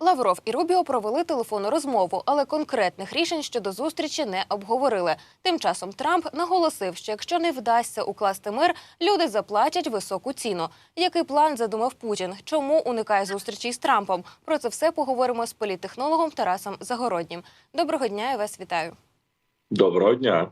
Лавров і Рубіо провели телефонну розмову, але конкретних рішень щодо зустрічі не обговорили. Тим часом Трамп наголосив, що якщо не вдасться укласти мир, люди заплатять високу ціну. Який план задумав Путін? Чому уникає зустрічі з Трампом? Про це все поговоримо з політтехнологом Тарасом Загороднім. Доброго дня, я вас вітаю. Доброго дня.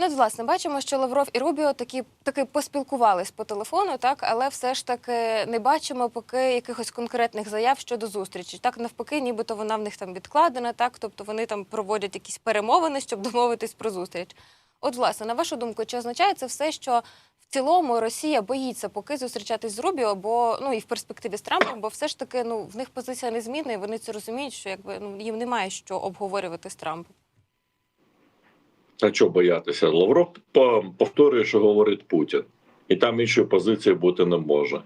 Ну, от, власне, бачимо, що Лавров і Рубіо такі таки поспілкувались по телефону, так але все ж таки не бачимо поки якихось конкретних заяв щодо зустрічі. Так навпаки, нібито вона в них там відкладена, так тобто вони там проводять якісь перемовини, щоб домовитись про зустріч. От, власне, на вашу думку, чи означає це все, що в цілому Росія боїться поки зустрічатись з Рубіо, бо ну і в перспективі з Трампом, бо все ж таки ну в них позиція незмінна, і вони це розуміють, що якби ну їм немає що обговорювати з Трампом. А чого боятися? Лавров повторює, що говорить Путін, і там іншої позиції бути не може.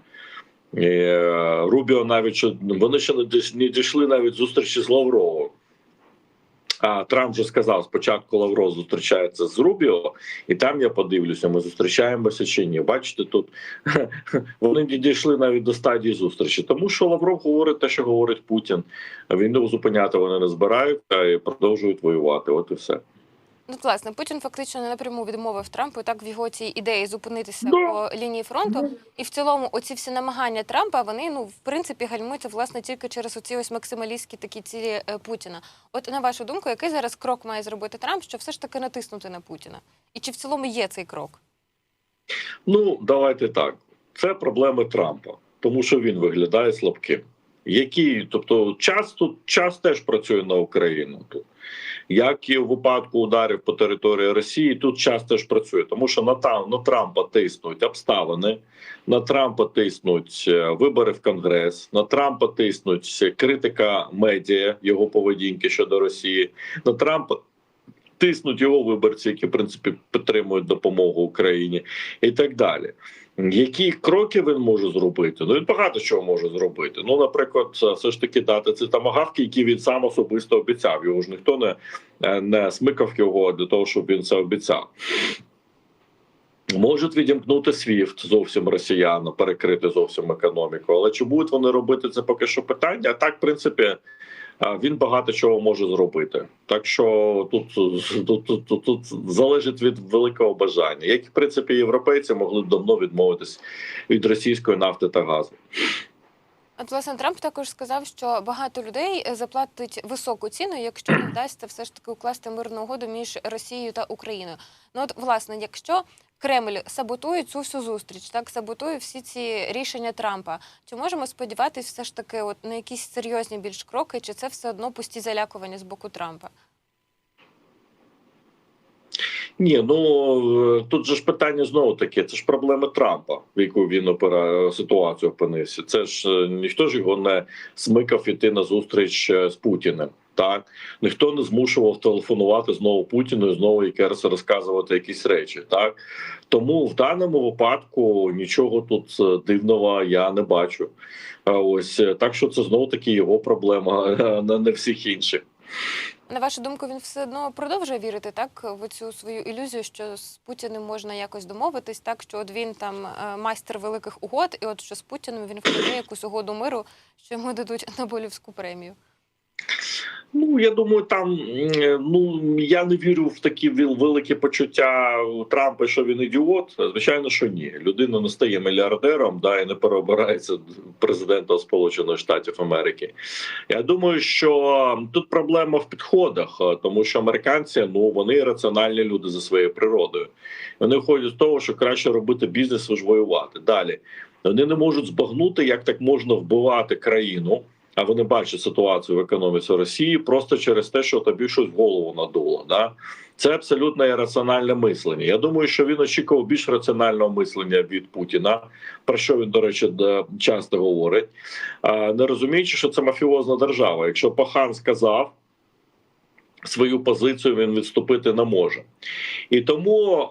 І, е, Рубіо навіть що вони ще не дійшли навіть зустрічі з Лавровим. А Трамп вже сказав: спочатку Лавров зустрічається з Рубіо, і там я подивлюся, ми зустрічаємося чи ні. Бачите, тут вони не дійшли навіть до стадії зустрічі, тому що Лавров говорить те, що говорить Путін. Війну зупиняти вони не збираються і продовжують воювати. От і все. Ну, власне, Путін фактично не напряму відмовив Трампу так в його цій ідеї зупинитися по лінії фронту. І в цілому, оці всі намагання Трампа, вони ну в принципі гальмуються власне тільки через оці ось максималістські такі цілі е, Путіна. От на вашу думку, який зараз крок має зробити Трамп, щоб все ж таки натиснути на Путіна? І чи в цілому є цей крок? Ну, давайте так. Це проблеми Трампа, тому що він виглядає слабким. Який, тобто, час тут час теж працює на Україну тут. Як і в випадку ударів по території Росії, тут час теж працює, тому що на, Та- на Трампа тиснуть обставини, на Трампа тиснуть е, вибори в Конгрес, на Трампа тиснуть критика медіа його поведінки щодо Росії, на Трампа тиснуть його виборці, які в принципі підтримують допомогу Україні, і так далі. Які кроки він може зробити? Ну він багато чого може зробити. Ну, наприклад, все ж таки дати ці тамагавки, які він сам особисто обіцяв. Його ж ніхто не, не смикав його для того, щоб він це обіцяв. Можуть відімкнути SWIFT зовсім росіян, перекрити зовсім економіку. Але чи будуть вони робити це поки що питання? А так, в принципі, він багато чого може зробити. Так що тут, тут, тут, тут, тут залежить від великого бажання. Як в принципі європейці могли давно відмовитись від російської нафти та газу. От власне Трамп також сказав, що багато людей заплатить високу ціну, якщо не вдасться все ж таки укласти мирну угоду між Росією та Україною. Ну от власне, якщо Кремль саботує цю всю зустріч, так саботує всі ці рішення Трампа, чи можемо сподіватися все ж таки от на якісь серйозні більш кроки, чи це все одно пусті залякування з боку Трампа? Ні, ну е, тут же ж питання знову таке. Це ж проблеми Трампа, в яку він опера ситуацію опинився. Це ж е, ніхто ж його не смикав іти на зустріч е, з Путіним. Так ніхто не змушував телефонувати знову Путіну і знову якесь розказувати якісь речі. Так тому в даному випадку нічого тут дивного я не бачу. Ось так, що це знову таки його проблема, а не всіх інших. На вашу думку, він все одно продовжує вірити так в цю свою ілюзію, що з Путіним можна якось домовитись, так що от він там е, майстер великих угод, і от що з Путіним він вкладе якусь угоду миру, що йому дадуть Нобелівську премію. Ну я думаю, там е, ну я не вірю в такі вел- великі почуття у Трампа, що він ідіот. Звичайно, що ні. Людина не стає мільярдером, да і не переобирається президентом Сполучених Штатів Америки. Я думаю, що тут проблема в підходах, е, тому що американці ну вони раціональні люди за своєю природою. Вони виходять з того, що краще робити бізнес, ніж воювати. Далі вони не можуть збагнути, як так можна вбивати країну. А вони бачать ситуацію в економіці Росії просто через те, що тобі щось в голову надуло. Да? Це абсолютно ірраціональне мислення. Я думаю, що він очікував більш раціонального мислення від Путіна, про що він, до речі, часто говорить, не розуміючи, що це мафіозна держава. Якщо Пахан сказав. Свою позицію він відступити не може, і тому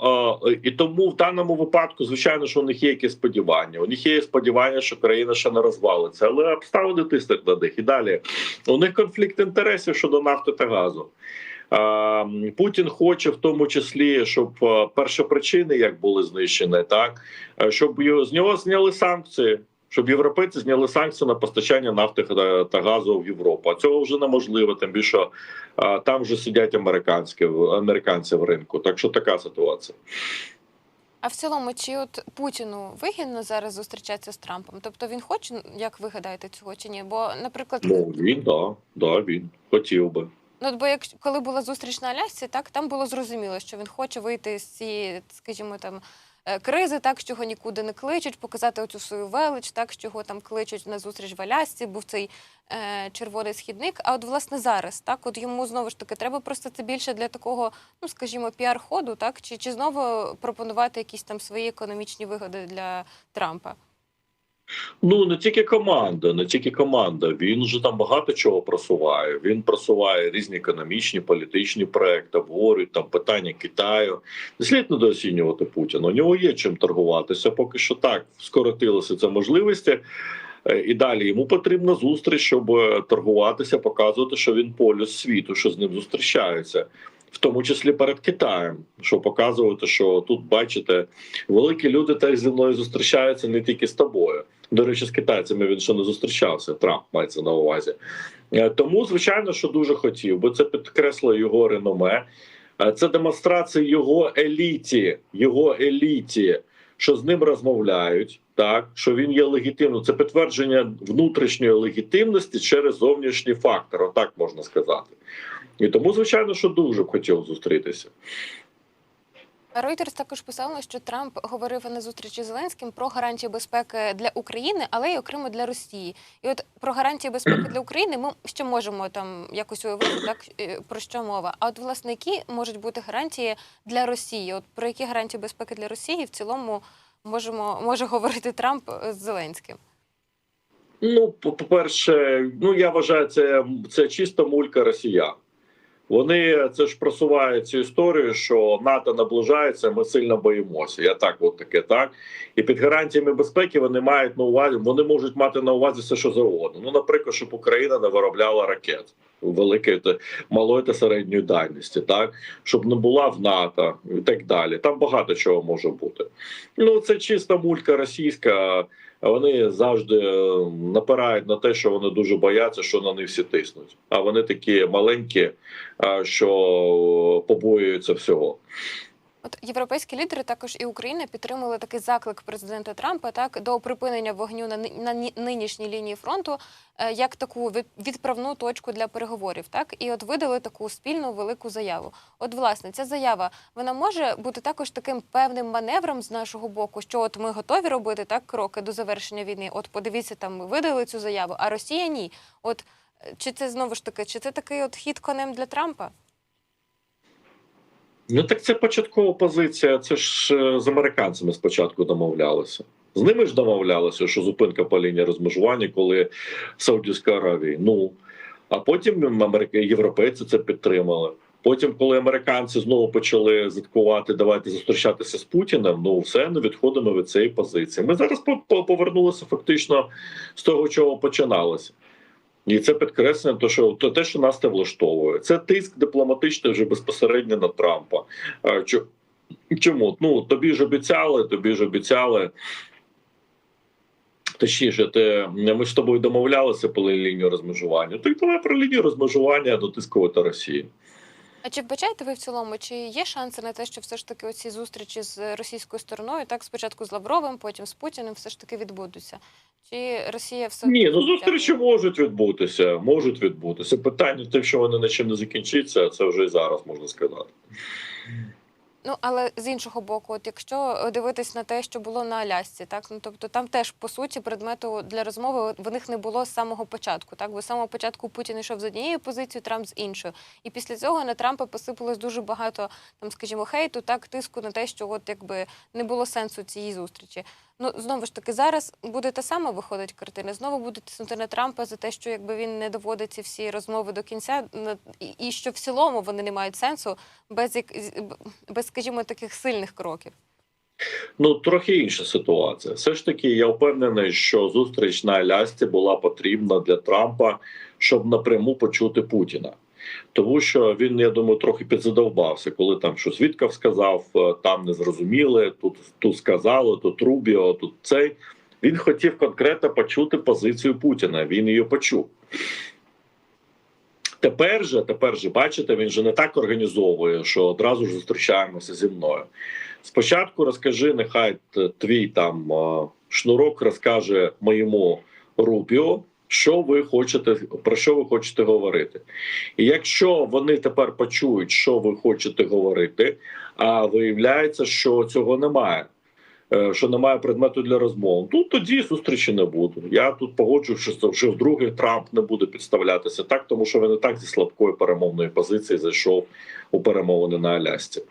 і тому в даному випадку, звичайно, що у них є якісь сподівання. У них є сподівання, що країна ще не розвалиться, але обставини тиснуть на них. І далі у них конфлікт інтересів щодо нафти та газу. Путін хоче в тому числі, щоб е, першопричини як були знищені, так щоб його з нього зняли санкції. Щоб європейці зняли санкції на постачання нафти та- газу в Європу. А цього вже неможливо, тим більше там вже сидять американські американці в ринку. Так що така ситуація. А в цілому, чи от Путіну вигідно зараз зустрічатися з Трампом? Тобто він хоче, як ви гадаєте, цього чи ні? Бо, наприклад, Ну він да, да, він хотів би. Ну, от бо як коли була зустріч на Алясці, так там було зрозуміло, що він хоче вийти з цієї, скажімо, там кризи, так що його нікуди не кличуть, показати оцю свою велич, так що його там кличуть на зустріч в Алясці, був цей е, червоний східник. А от власне зараз, так, от йому знову ж таки треба просто це більше для такого, ну скажімо, піар-ходу, так чи, чи знову пропонувати якісь там свої економічні вигоди для Трампа? Ну не тільки команда, не тільки команда. Він же там багато чого просуває. Він просуває різні економічні, політичні проекти, обговорюють там питання Китаю. Не слід недооцінювати Путіна. У нього є чим торгуватися. Поки що так скоротилися це можливості. Е, І далі йому потрібна зустріч, щоб е, торгуватися, показувати, що він полюс світу, що з ним зустрічаються, в тому числі перед Китаєм, щоб показувати, що тут бачите, великі люди теж зі мною зустрічаються не тільки з тобою. До речі, з китайцями він ще не зустрічався. Трамп мається на увазі. Е, Тому, звичайно, що дуже хотів, бо це підкреслює його реноме. Е, Це демонстрація його еліті, його еліті, що з ним розмовляють, так що він є легітимним. Це підтвердження внутрішньої легітимності через зовнішній фактор, отак можна сказати. І тому, звичайно, що дуже б хотів зустрітися. Reuters також писали, що Трамп говорив на зустрічі з Зеленським про гарантії безпеки для України, але й окремо для Росії. І от про гарантії безпеки для України ми ще можемо там якось уявити, так е, про що мова. А от власне які можуть бути гарантії для Росії? От про які гарантії безпеки для Росії в цілому можемо може говорити Трамп з Зеленським? Ну, по- по-перше, ну я вважаю, це, це чисто мулька росіян. Вони це ж просувають цю історію, що НАТО наближається, ми сильно боїмося. Я так, от таке, так. І під гарантіями безпеки вони мають на увазі, вони можуть мати на увазі все, що завгодно. Ну, наприклад, щоб Україна не виробляла ракет великої та малої та середньої дальності, так щоб не була в НАТО і так далі. Там багато чого може бути. Ну це чиста мулька російська. Вони завжди е, напирають на те, що вони дуже бояться, що на них всі тиснуть. А вони такі маленькі, що побоюються всього. От європейські лідери також і Україна підтримали такий заклик президента Трампа так до припинення вогню на, на нинішній лінії фронту е, як таку від- відправну точку для переговорів. Так і от видали таку спільну велику заяву. От, власне, ця заява вона може бути також таким певним маневром з нашого боку, що от ми готові робити так кроки до завершення війни. От подивіться, там ми видали цю заяву, а Росія ні. От чи це знову ж таки, чи це такий от хід конем для Трампа? Ну так це початкова позиція. Це ж е, з американцями спочатку домовлялися. З ними ж домовлялися, що зупинка по лінії розмежування, коли Саудівська Аравія. Ну а потім європейці це підтримали. Потім, коли американці знову почали заткувати, давайте зустрічатися з Путіним. Ну все не відходимо від цієї позиції. Ми зараз по- по- повернулися фактично з того, чого починалося. І це підкреслення, то що то те, що нас не влаштовує, це тиск дипломатичний вже безпосередньо на Трампа. Чому? Ну тобі ж обіцяли, тобі ж обіцяли. Точніше, ти, ми з тобою домовлялися про лінію розмежування. Так давай про лінію розмежування дотискувати Росію. А чи вбачаєте ви в цілому, чи є шанси на те, що все ж таки оці зустрічі з російською стороною, так спочатку з Лавровим, потім з Путіним, все ж таки відбудуться? Чи Росія все Ні, ну зустрічі можуть відбутися. Можуть відбутися. Питання те, що вони нічим не закінчиться, це вже і зараз можна сказати. Ну але з іншого боку, от якщо дивитись на те, що було на Алясці, так ну тобто там теж по суті предмету для розмови в них не було з самого початку. Так, бо з самого початку Путін йшов з однією позицією, Трамп з іншою. І після цього на Трампа посипалось дуже багато там, скажімо, хейту, так тиску на те, що от якби не було сенсу цієї зустрічі. Ну знову ж таки, зараз буде та сама виходить картина. Знову буде тиснути на Трампа за те, що якби він не доводить ці всі розмови до кінця, і- і що в цілому вони не мають сенсу без як без, скажімо, таких сильних кроків. Ну трохи інша ситуація. Все ж таки, я впевнений, що зустріч на Алясці була потрібна для Трампа, щоб напряму почути Путіна. Тому що він, я думаю, трохи підзадовбався, коли там щось Вітков сказав, е, там не зрозуміли, тут тут сказали, тут Рубіо, тут цей. Він хотів конкретно почути позицію Путіна. Він її почув. Тепер же, тепер же, бачите, він же не так організовує, що одразу ж зустрічаємося зі мною. Спочатку розкажи, нехай твій там е, шнурок розкаже моєму Рубіо, що ви хочете, про що ви хочете говорити. І якщо вони тепер почують, що ви хочете говорити, а виявляється, що цього немає. е, Що немає предмету для розмов, ну тоді зустрічі не буде. Я тут погоджуюся, що це вже вдруге Трамп не буде підставлятися так, тому що він і так зі слабкої перемовної позиції зайшов у перемовини на Алясці.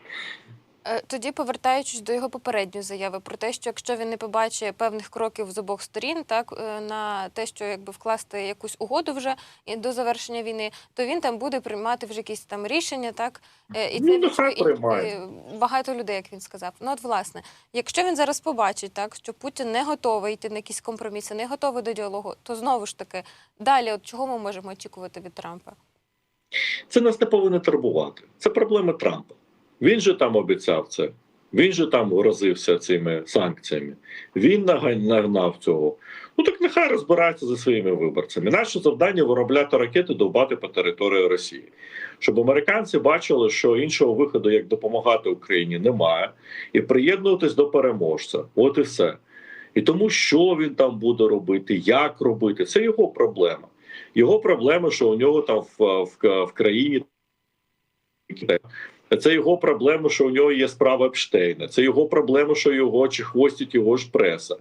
Е, Тоді, повертаючись до його попередньої заяви про те, що якщо він не побачить певних кроків з обох сторін, так е, на те, що якби вкласти якусь угоду вже і до завершення війни, то він там буде приймати вже якісь там рішення, так Е, і Ну, це і багато людей, як він сказав. Ну от власне, якщо він зараз побачить, так що Путін не готовий йти на якісь компроміси, не готовий до діалогу, то знову ж таки далі, от чого ми можемо очікувати від Трампа? Це нас не повинно турбувати. Це проблема Трампа. Він же там обіцяв це. Він же там грозився цими санкціями. Він нагнав цього. Ну так нехай розбирається зі своїми виборцями. Наше завдання виробляти ракети, довбати по території Росії, щоб американці бачили, що іншого виходу, як допомагати Україні, немає, і приєднуватись до переможця. От і все. І тому, що він там буде робити, як робити, це його проблема. Його проблема, що у нього там в, в, в країні це його проблема, що у нього є справа Епштейна. Це його проблема, що його чи хвостить його ж преса.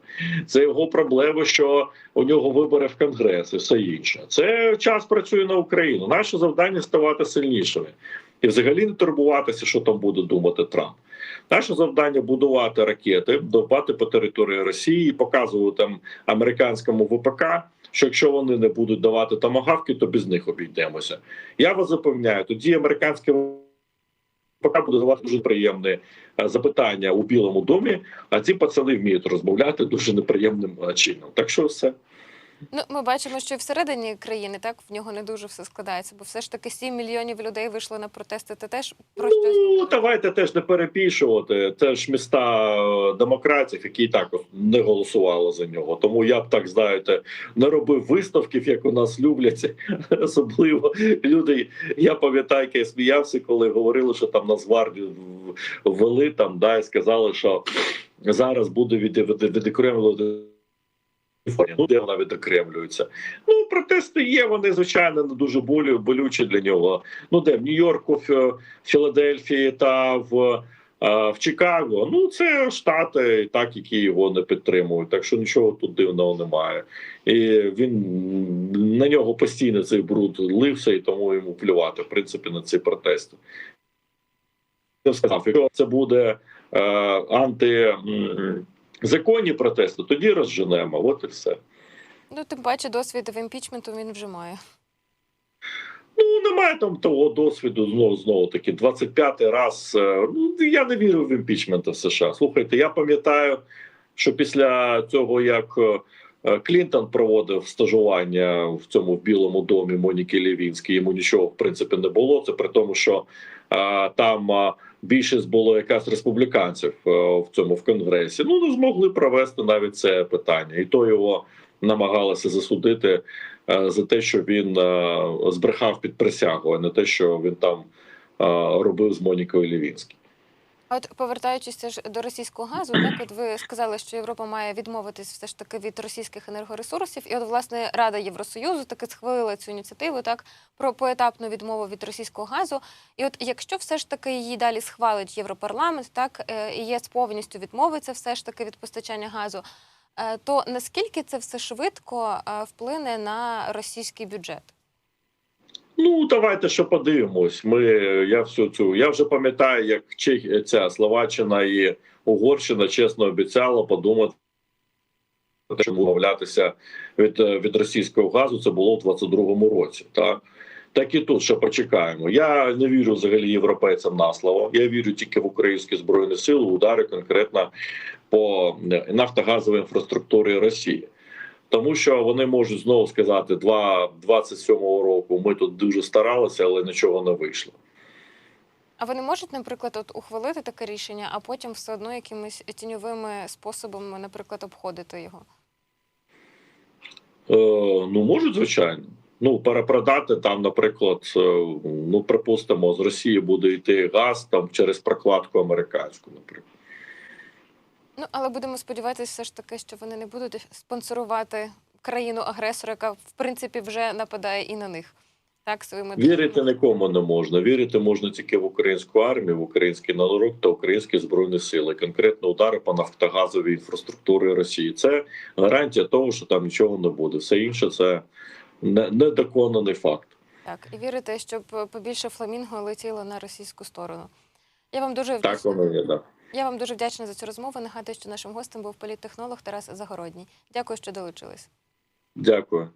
Це його проблема, що у нього вибори в Конгрес і все інше. Це час працює на Україну. Наше завдання ставати сильнішими і взагалі не турбуватися, що там буде думати Трамп. Наше завдання будувати ракети, довбати по території Росії, і показувати там американському ВПК, що якщо вони не будуть давати тамагавки, то без них обійдемося. Я вас запевняю, тоді американське ВПК буде давати дуже приємне е, запитання у Білому домі. А ці пацани вміють розмовляти дуже неприємним е, чином. Так що все. Ну, ми бачимо, що і всередині країни так в нього не дуже все складається, бо все ж таки 7 мільйонів людей вийшли на протести. Це теж про щось Ну давайте теж не перепішувати. Це ж міста е, демократів, які також не голосували за нього. Тому я б так знаєте, не робив виставків, як у нас люблять. Особливо люди. Я пам'ятаю, як я сміявся, коли говорили, що там Нацгвардію ввели там, да, і сказали, що зараз буде від, від, відокремлювати. Ну, де вона відокремлюється? Ну, протести є, вони, звичайно, не дуже болю, болючі для нього. Ну, де в Нью-Йорку, в Філадельфії та в, в Чикаго. Ну, це штати, так, які його не підтримують. Так що нічого тут дивного немає. І він на нього постійно цей бруд лився, і тому йому плювати, в принципі, на ці протести. Я сказав, якщо це буде е, анти. Законні протести, тоді розженемо. От і все. Ну, тим паче досвід в імпічменту він вже має. Ну, немає там того досвіду знову знову таки 25-й раз. е, Ну я не вірю в імпічмент в США. Слухайте, я пам'ятаю, що після цього як е, Клінтон проводив стажування в цьому Білому домі Моніки Лівінській, йому нічого в принципі не було. Це при тому, що е, там е, більшість було якраз республіканців е, в цьому в конгресі. Ну не змогли провести навіть це питання, і то його намагалися засудити е, за те, що він е, збрехав під присягу, а не те, що він там робив з Монікою Лівінським. А От повертаючись ж до російського газу, так от ви сказали, що Європа має відмовитись все ж таки від російських енергоресурсів, і от власне Рада Євросоюзу таки схвалила цю ініціативу так про поетапну відмову від російського газу. І от якщо все ж таки її далі схвалить Європарламент, так е, і ЄС повністю відмовиться все ж таки від постачання газу, е, то наскільки це все швидко е, вплине на російський бюджет? Ну давайте ще подивимось. Ми я всю цю я вже пам'ятаю, як Чех, ця Словаччина і Угорщина чесно обіцяла подумати. те, відмовлятися від, від російського газу, це було в 22-му році. Так так і тут ще почекаємо. Я не вірю взагалі європейцям на слово. Я вірю тільки в українські збройні сили, удари конкретно по нафтогазовій інфраструктурі Росії. Тому що вони можуть знову сказати, два 27-го року ми тут дуже старалися, але нічого не вийшло. А вони можуть, наприклад, от ухвалити таке рішення, а потім все одно якимись тіньовими способами, наприклад, обходити його? Е, ну, можуть, звичайно. Ну, перепродати там, наприклад, е, ну припустимо, з Росії буде йти газ там через прокладку американську, наприклад. Ну але будемо сподіватися, все ж таки, що вони не будуть спонсорувати країну-агресора, яка в принципі вже нападає і на них. Так, своїми Вірити нікому не можна. Вірити можна тільки в українську армію, в український народ та українські збройні сили. Конкретно удари по нафтогазовій інфраструктурі Росії. Це гарантія того, що там нічого не буде. Все інше це недоконаний факт. Так, і вірити, щоб побільше фламінго летіло на російську сторону. Я вам дуже Так воно є. Да. Я вам дуже вдячна за цю розмову. Нагадую, що нашим гостем був політтехнолог Тарас Загородній. Дякую, що долучились. Дякую.